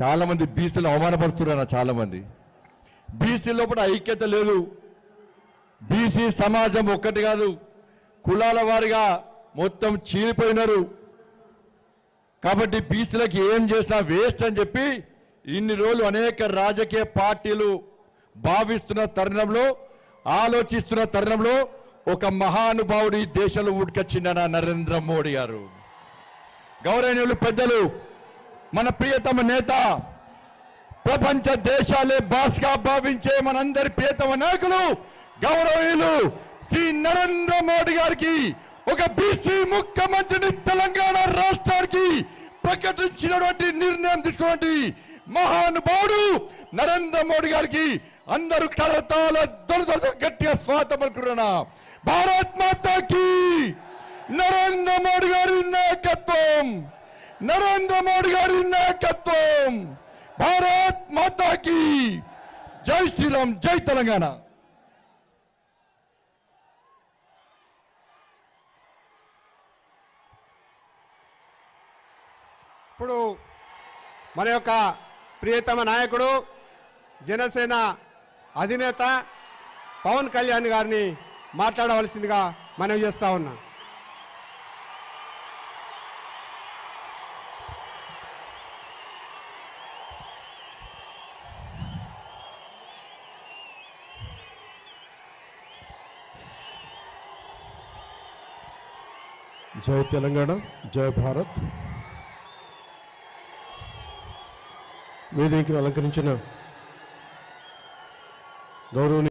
చాలామంది బీసీలు అవమానపరుస్తున్నారు చాలామంది. బీసీ లోపల ఐక్యత లేదు. బీసీ సమాజం ఒక్కటి కాదు. కులాల వారిగా మొత్తం చీలిపోయినారు. కాబట్టి బీసీలకు ఏం చేసినా వేస్ట్ అని చెప్పి ఇన్ని రోజులు అనేక రాజకీయ పార్టీలు భావిస్తున్న తరుణంలో ఆలోచిస్తున్న తరుణంలో ఒక మహానుభావుడు ఈ దేశంలో ఉడికొచ్చిండన నరేంద్ర మోడీ గారు. గౌరవనీయులు పెద్దలు మన ప్రియతమ నేత ప్రపంచ దేశాలే బాస్గా భావించే మనందరి ప్రియతమ నాయకులు గౌరవీయులు శ్రీ నరేంద్ర మోడీ గారికి ఒక బీసీ ముఖ్యమంత్రిని తెలంగాణ రాష్ట్రానికి ప్రకటించినటువంటి నిర్ణయం తీసుకున్నటువంటి మహానుభావుడు నరేంద్ర మోడీ గారికి అందరూ కలతాల దొరద గట్టిగా స్వాగతం అనుకుంటున్నా భారత్ మాతాకి నరేంద్ర మోడీ గారి నాయకత్వం. నరేంద్ర మోడీ గారి నాయకత్వం భారత్ మాతాకి. జై శ్రీరామ్ జై తెలంగాణ. ఇప్పుడు మన యొక్క ప్రియతమ నాయకుడు జనసేన అధినేత పవన్ కళ్యాణ్ గారిని మాట్లాడవలసిందిగా మనం చేస్తా ఉన్నాం. జై తెలంగాణ జై భారత్. వేదికను అలంకరించిన గౌరవనీయ